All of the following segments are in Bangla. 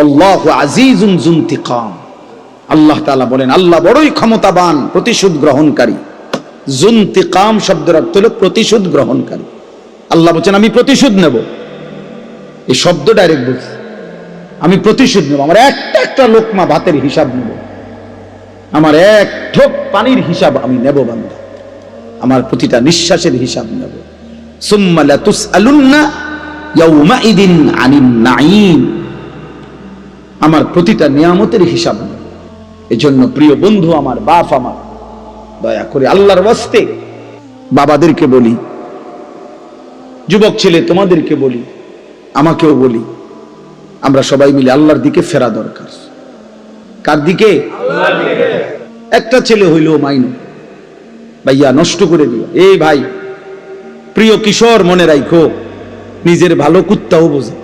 আল্লাহু আল্লাহ তালা বলেন, আল্লাহ বড়ই ক্ষমতাবান, প্রতিশোধ গ্রহণকারী। জুনতিকাম শব্দের অর্থ হলো প্রতিশোধ গ্রহণকারী। আল্লাহ বলছেন, আমি প্রতিশোধ নেব। এই শব্দ ডাইরেক্ট বলছে। আমি প্রতিশোধ নেব। আমার একটা একটা লোকমা ভাতের হিসাব নেব। আমার এক ঠোক পানির হিসাব আমি নেব বান্দা আমার প্রতিটা নিঃশ্বাসের হিসাব নেব। সুম্মা ইয়াউমা ইদিন আনিন নাঈম। আমার প্রতিটা নিয়ামতের হিসাব নেব এজন্য প্রিয় বন্ধু আমার বাপ আমার দয়া করে আল্লাহর ওয়াস্তে বাবাদেরকে বলি যুবক ছেলে তোমাদেরকে বলি আমাকেও বলি আমরা সবাই মিলে আল্লাহর দিকে ফেরা দরকার। কার দিকে? একটা ছেলে হইল মাইনো। ভাইয়া নষ্ট করে দিল। এই ভাই প্রিয় কিশোর মনে রাখো নিজের ভালো কুত্তাও বোঝে।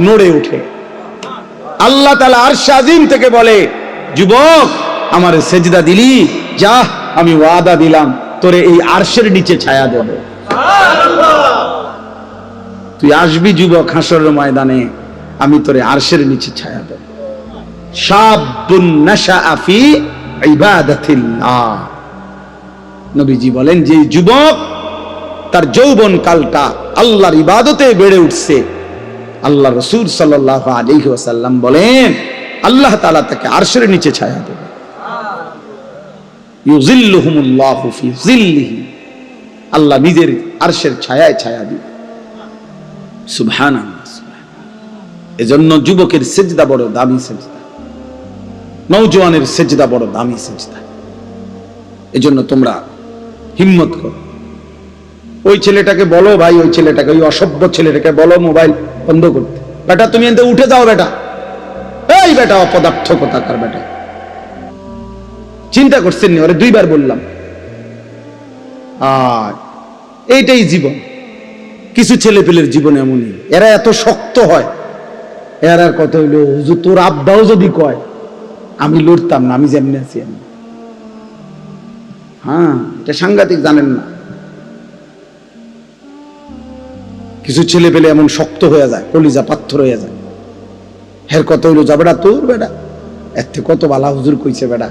নড়ে ওঠে। আল্লাহ তালা আর্শ আজিম থেকে বলে, যুবক, আমার সেজদা দিলি? যা, আমি ওয়াদা দিলাম, তোরে এই আর্শের নিচে ছায়া দেব। তুই আসবি যুবক হাসরের ময়দানে, আমি তোরে আরশের নিচে ছায়া দেব। নবীজি বলেন যে যুবক তার যৌবন কালটা আল্লাহর ইবাদতে বেড়ে উঠছে আল্লাহ রসুল ওয়াসাল্লাম বলেন, আল্লাহ তাআলা তাকে আরশের নিচে ছায়া দেবে আল্লাহ নিজের আরশের ছায়ায় ছায়া দিবে এজন্য যুবকের সেজদা বড় দামি সেজদা। নৌজওয়ানের সেজদা বড় দামি সেজদা। এজন্য তোমরা হিম্মত করো। ওই ছেলেটাকে বলো ভাই, ওই ছেলেটাকে, ওই অসভ্য ছেলেটাকে বলো মোবাইল। বন্ধ করতে। বেটা, তুমি এতে উঠে যাও বেটা। এই বেটা অপদার্থ কোথাকার বেটা। চিন্তা করছেন নি, ওরে দুইবার বললাম। আর এইটাই জীবন। কিছু ছেলে পেলের জীবন এমনই। এরা এত শক্ত হয়। এর আর কথা হইল, হুজুর, তোর আব্বাও যদি কয়, আমি লড়তাম না, আমি যেমনি আছি হ্যাঁ এটা সাংঘাতিক জানেন না। কিছু ছেলে পেলে এমন শক্ত হয়ে যায়, কলিজা পাথর হয়ে যায়। হের কত হইল যা বেটা তোর এর থেকে কত বালা হুজুর কইছে বেটা।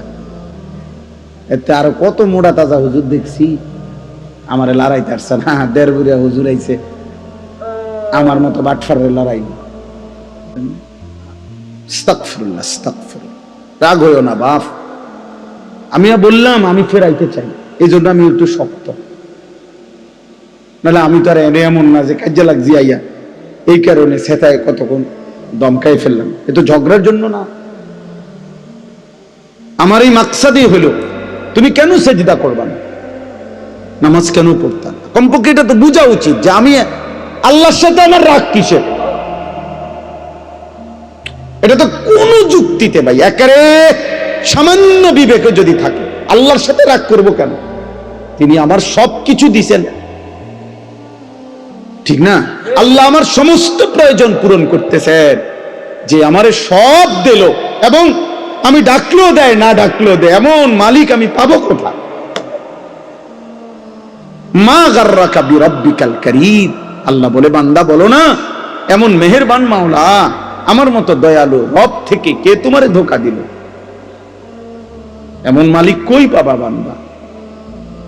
এতে আরও কত মোড়া তাজা হুজুর দেখছি। আমার লড়াইতে আসছে না, দেড় হুজুর আইছে। আমার মতো বাটফারের লড়াই। রাগ হইও না, বাপ। আমি বললাম, আমি ফেরাইতে চাই। এই জন্য আমি একটু শক্ত। নাহলে আমি তো আর এমন না যে কাজে লাগছি, আইয়া। এই কারণে সেতায় কতক্ষণ দমকাই ফেললাম। এ তো ঝগড়ার জন্য না। আমার এই মাকসাদই হলো, তুমি কেন সেজদা করবা না? নামাজ কেন পড়তাম? কমপক্ষে এটা তো বোঝা উচিত যে আমি আল্লাহর সাথে আমার রাগ কিসে এটা তো কোন যুক্তিতে ভাই, একেবারে সামান্য বিবেকে যদি থাকে, আল্লাহর সাথে রাগ করব কেন? তিনি আমার সব কিছু দিছেন। ঠিক না? আল্লাহ আমার সমস্ত প্রয়োজন পূরণ করতেছেন। যে আমারে সব দিল এবং আমি ডাকলেও দেয়, না ডাকলেও দেয়, এমন মালিক আমি পাবো কোথায়? মা গার্রাকা বিরাব্বিকাল কারীম। আল্লাহ বলে, বান্দা বলো না, এমন মেহেরবান মাওলা, আমার মতো দয়ালু, রব থেকে কে তোমারে ধোকা দিল? এমন মালিক কই পাবা বান্দা?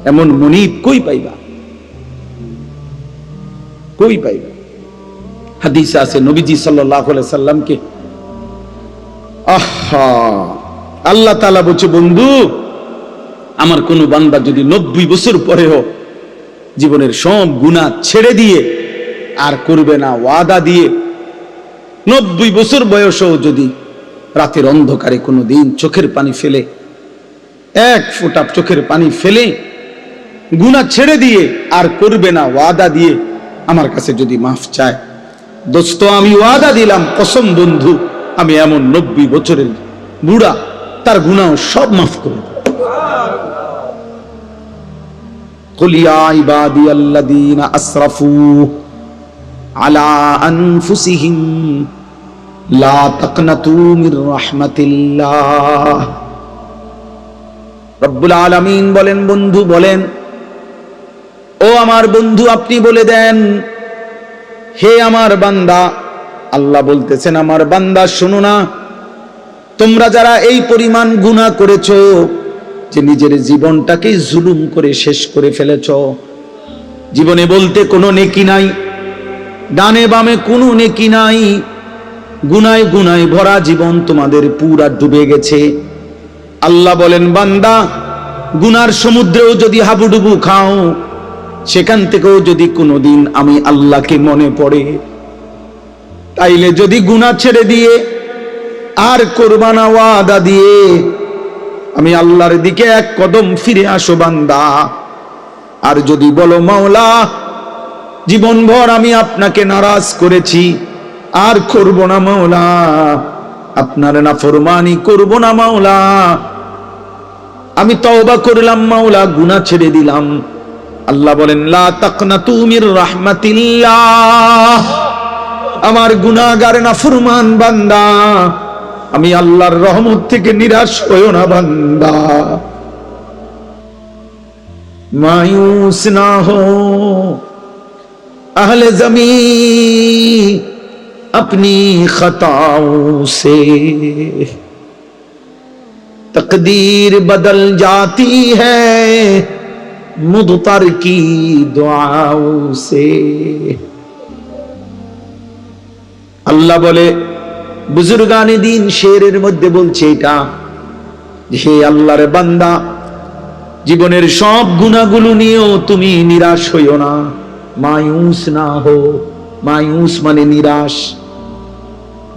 এমন মনিব কই পাইবা? কই পাইবে? হাদিস আছে, নবীজি আলাইহি সাল্লামকে, আহা, আল্লাহ তাআলা বলছে, বন্ধু, আমার কোন বান্দা যদি নব্বই বছর পরেও জীবনের সব গুণা ছেড়ে দিয়ে আর করবে না, ওয়াদা দিয়ে নব্বই বছর বয়সেও যদি রাতের অন্ধকারে কোনো দিন চোখের পানি ফেলে, এক ফোঁটা চোখের পানি ফেলে গুণা ছেড়ে দিয়ে আর করবে না, ওয়াদা দিয়ে আমার কাছে যদি মাফ চায়। দোস্ত, আমি ওয়াদা দিলাম, কসম বন্ধু, আমি এমন নব্বই বছরের বুড়া, তার গুণাও সব মাফ করে বলেন, বন্ধু, বলেন ও আমার বন্ধু, আপনি বলে দেন, হে আমার বান্দা, আল্লাহ বলতেছেন, আমার বান্দা, শোনো না, তোমরা যারা এই পরিমাণ গুনাহ করেছ, যে নিজের জীবনটাকে জুলুম করে শেষ করে ফেলেছ, জীবনে বলতে কোনো নেকি নাই, ডানে বামে কোনো নেকি নাই, গুনায় গুনায় ভরা জীবন তোমাদের পুরা ডুবে গেছে। আল্লাহ বলেন, বান্দা, গুনার সমুদ্রেও যদি হাবুডুবু খাও সেখান থেকেও যদি কোনোদিন আমি আল্লাহকে মনে পড়ে, তাইলে যদি গুনাহ ছেড়ে দিয়ে আর কোরবানা ওয়াদা দিয়ে আমি আল্লাহর দিকে এক কদম ফিরে আসো বান্দা। আর যদি বলো, মাওলা, জীবনভর আমি আপনাকে নারাজ করেছি, আর করব না মাওলা, আপনার না ফরমানি করব না মাওলা। আমি তওবা করলাম মাওলা, গুনাহ ছেড়ে দিলাম। আল্লাহ বলেন লা তাকনাতু মির রাহমাতিল্লাহ আমার গুনাহগার না ফরমান বান্দা আমি আল্লাহর রহমত থেকে নিরাশ হইও না বান্দা মায়ুস না হো আহলে জমি अपनी खताओं से तकदीर बदल जाती है मुदतर की दुआओं से আল্লাহ বলে বুজুর্গানি দিন শেরের মধ্যে বলছে এটা যে হে আল্লাহর বান্দা জীবনের সব গুণাগুলো নিয়েও তুমি নিরাশ হইও না মায়ুস না হো মায়ুস মানে নিরাশ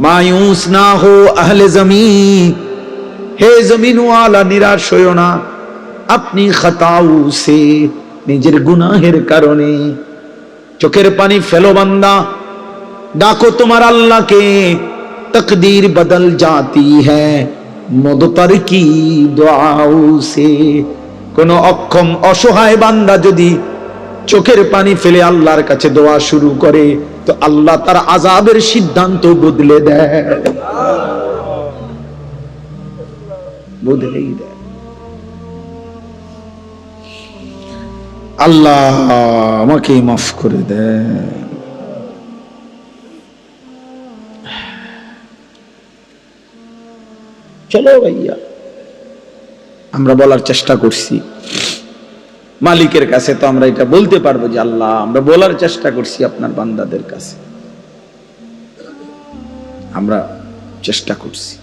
মায়ুস না হো আহলে জমি হে জমিনওয়ালা নিরাশ হইও না আপনি খাতাউ সে নিজের গুনাহের কারণে। চোখের পানি ফেলো বান্দা, ডাকো তোমার আল্লাহকে, তকদির বদল জাতি হ্যাঁ মদতর কি দোয়াও সে। কোনো অক্ষম অসহায় বান্দা যদি চোখের পানি ফেলে আল্লাহর কাছে দোয়া শুরু করে, তো আল্লাহ তার আজাবের সিদ্ধান্ত বদলে দেয়। বদলেই দেয়। আল্লাহ আমাকে মাফ করে দেয় চলো ভাইয়া, আমরা বলার চেষ্টা করছি। মালিকের কাছে তো আমরা এটা বলতে পারব যে আল্লাহ, আমরা বলার চেষ্টা করছি আপনার বান্দাদের কাছে। আমরা চেষ্টা করছি।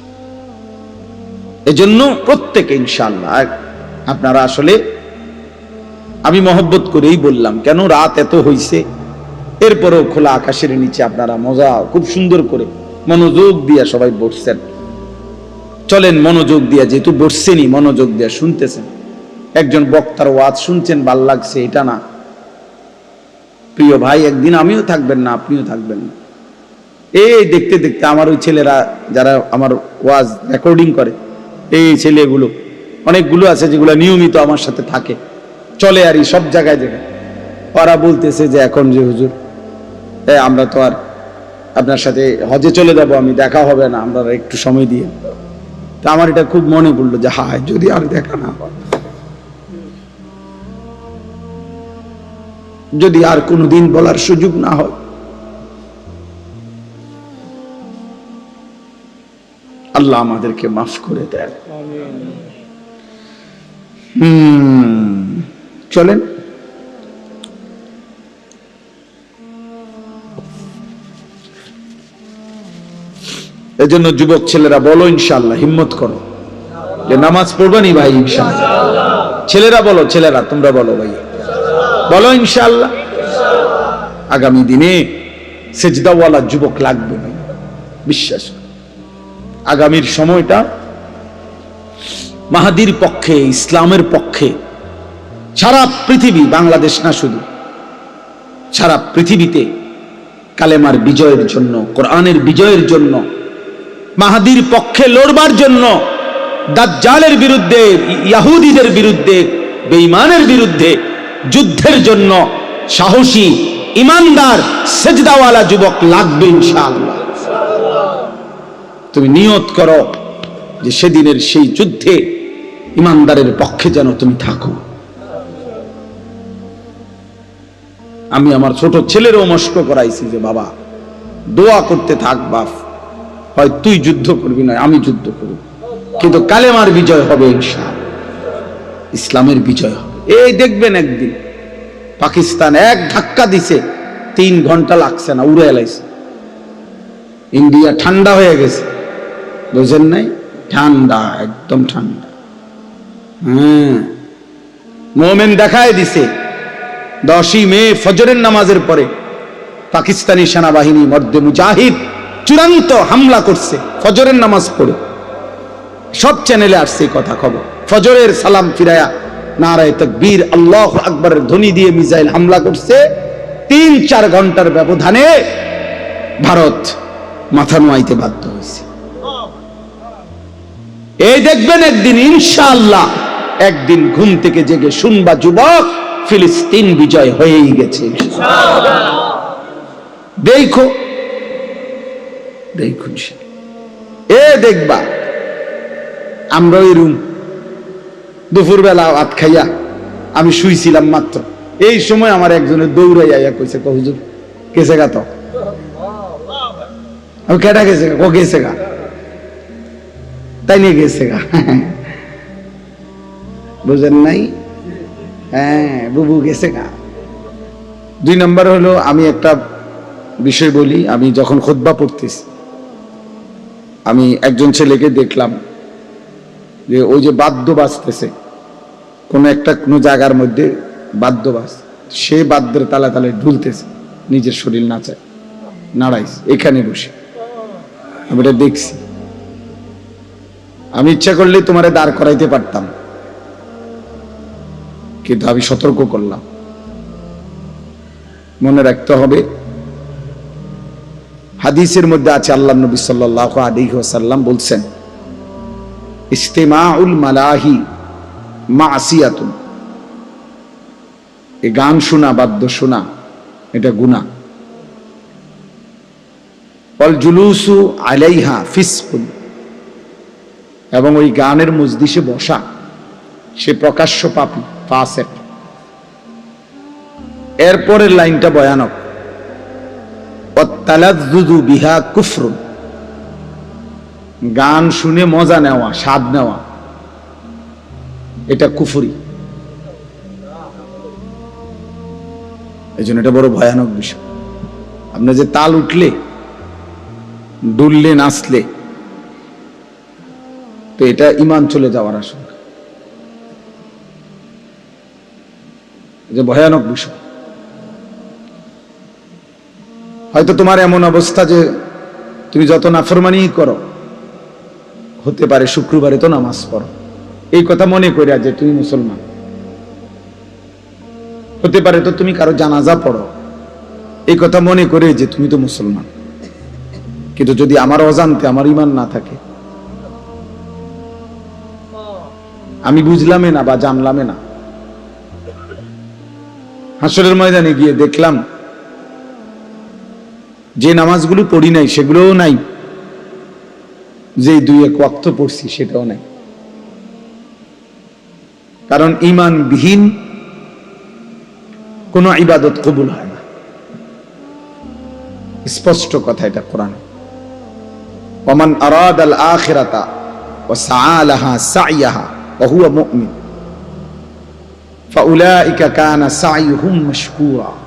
এজন্য প্রত্যেকে ইনশাল্লাহ আপনারা আসলে আমি মহব্বত করেই বললাম, কেন রাত এত হইছে? এরপরেও খোলা আকাশের নিচে আপনারা মজা, খুব সুন্দর করে মনোযোগ দিয়ে সবাই বসছেন। চলেন মনোযোগ দিয়া, যেহেতু বসছেনই, মনোযোগ দিয়া শুনতেছেন। একজন বক্তার ওয়াজ শুনছেন, ভালো লাগছে, এটা না। প্রিয় ভাই, একদিন আমিও থাকবেন না, আপনিও থাকবেন না। এই দেখতে দেখতে আমার ওই ছেলেরা, যারা আমার ওয়াজ রেকর্ডিং করে, এই ছেলেগুলো, অনেকগুলো আছে যেগুলো নিয়মিত আমার সাথে থাকে। চলে আর সব জায়গায় জায়গায়। ওরা বলতেছে যে এখন যে হুজুর আমরা তো আর আপনার সাথে হজে চলে যাব আমি দেখা হবে না আমরা একটু সময় দিয়ে। তা আমার এটা খুব মনে পড়ল যে হায় যদি আর দেখা না হয়। যদি আর কোনোদিন বলার সুযোগ না হয়। আল্লাহ আমাদেরকে মাফ করে দেয় হুম। চলেন। এজন্য যুবক ছেলেরা বলো ইনশাল্লাহ হিম্মত করো। যে নামাজ পড়বে নি ভাই ইনশাল্লাহ ছেলেরা বলো, ছেলেরা, তোমরা বলো ভাই। বলো ইনশাল্লাহ আগামী দিনে সেজদাওয়ালা যুবক লাগবে ভাই, বিশ্বাস আগামীর সময়টা মাহাদির পক্ষে, ইসলামের পক্ষে সারা পৃথিবী বাংলাদেশ না শুধু, সারা পৃথিবীতে কালেমার বিজয়ের জন্য, কোরআনের বিজয়ের জন্য, মাহাদির পক্ষে লড়বার জন্য, দাজ্জালের বিরুদ্ধে, ইয়াহুদিদের বিরুদ্ধে, বেঈমানের বিরুদ্ধে যুদ্ধের জন্য সাহসী, ইমানদার, সেজদাওয়ালা যুবক লাগবে ইনশাআল্লাহ। তুমি নিয়ত করো যে সেদিনের সেই যুদ্ধে ইমানদারের পক্ষে যেন তুমি থাকো। আমি আমার ছোট ছেলেরও মস্ক করাইছি যে, বাবা, দোয়া করতে থাক, বাপ। হয় তুই যুদ্ধ করবি না আমি যুদ্ধ করব। কিন্তু কালেমার বিজয় হবে ইসলামের বিজয় হবে। এই দেখবেন একদিন, পাকিস্তান এক ধাক্কা দিছে, তিন ঘণ্টা লাগছে না, উড়ে এলাইছে ইন্ডিয়া ঠান্ডা হয়ে গেছে। বুঝেন নাই? ঠান্ডা, একদম ঠান্ডা। হ্যাঁ। মোমেন দেখায় দিছে দশই মে ফজরের নামাজের পরে পাকিস্তানি সেনাবাহিনী মধ্যে মুজাহিদ চূড়ান্ত হামলা করছে ফজরের নামাজ পড়ে। সব চ্যানেলে আসছে কথা খবর। ফজরের সালাম ফিরায়া নারায় তকবীর, আল্লাহ আকবরের ধ্বনি দিয়ে মিসাইল হামলা করছে। তিন চার ঘণ্টার ব্যবধানে ভারত মাথা নোয়াইতে বাধ্য হয়েছে। এই দেখবেন একদিন, ইনশাআল্লাহ, একদিন ঘুম থেকে জেগে শুনবা যুবক ফিলিস্তিন বিজয় হয়েই গেছে। দেখো, দেখুন এ দেখবা, আমরা ওই রুম, দুপুরবেলা ভাত খাইয়া আমি শুইছিলাম মাত্র। এই সময় আমার একজনের দৌড়াই আইয়া কইছে, কো হুজুর কেসে গা তো? কেটা গেছে? ও গেছে গা তাই নিয়ে গেছে গা। বুঝেন নাই? হ্যাঁ বুবু গেছে গা। দুই নম্বর হলো, আমি একটা বিষয় বলি, আমি যখন খোদবা পড়তেছি, আমি একজন ছেলেকে দেখলাম যে ওই যে বাদ্য বাজতেছে, কোন একটা, কোনো জায়গার মধ্যে বাদ্য বাজ, সে বাদ্যের তালে তালে ঢুলতেছে, নিজের শরীর নাচায়, নাড়াইছে, এখানে বসে। আমি এটা দেখছি। আমি ইচ্ছা করলে তোমারে দাঁড় করাইতে পারতাম। কিন্তু আমি সতর্ক করলাম। মনে রাখতে হবে, হাদিসের মধ্যে আছে, আল্লাহ নবী সাল্লাহ আলাইহি ওয়াসাল্লাম বলছেন, ইস্তেমাউল মালাহি মাসিয়াতুন। এ গান শোনা, বাদ্য শোনা, এটা গুনাহ। অল জুলুসু আলাইহা ফিসকুন। এবং ওই গানের মজদিসে বসা, সে প্রকাশ্য পাপি। ফাসেক। এরপরের লাইনটা ভয়ানক। অত্তালাদ্দুদু বিহা কুফরুন। গান শুনে মজা নেওয়া, স্বাদ নেওয়া। এটা কুফুরি। এই জন্য এটা বড় ভয়ানক বিষয়। আপনার যে তাল উঠলে, দুললে, নাচলে, তো এটা ইমান চলে যাওয়ার আশঙ্কা যে ভয়ানক বিষয়। হয়তো তোমার এমন অবস্থা যে তুমি যত নাফরমানি করো, হতে পারে শুক্রবারে তো নামাজ পড়ো। এই কথা মনে করিয়া যে তুমি মুসলমান। হতে পারে তো তুমি কারও জানাজা পড়ো। এই কথা মনে করে যে তুমি তো মুসলমান। কিন্তু যদি আমার অজান্তে আমার ইমান না থাকে, আমি বুঝলামে না বা জানলামে না। হাসরের ময়দানে গিয়ে দেখলাম, যে নামাজগুলো পড়ি নাই, সেগুলোও নাই। যে দুই এক অক্ত পড়ছি, সেটাও নাই। কারণ ইমান বিহীন কোন ইবাদত কবুল হয় না। স্পষ্ট কথা এটা কোরআন। ওমান আরাদ আল আখিরাতা ওয়া সাআলাহা সাইয়াহা ওয়া হুয়া মুমিন। فأولئك كان سعيهم مشكورا.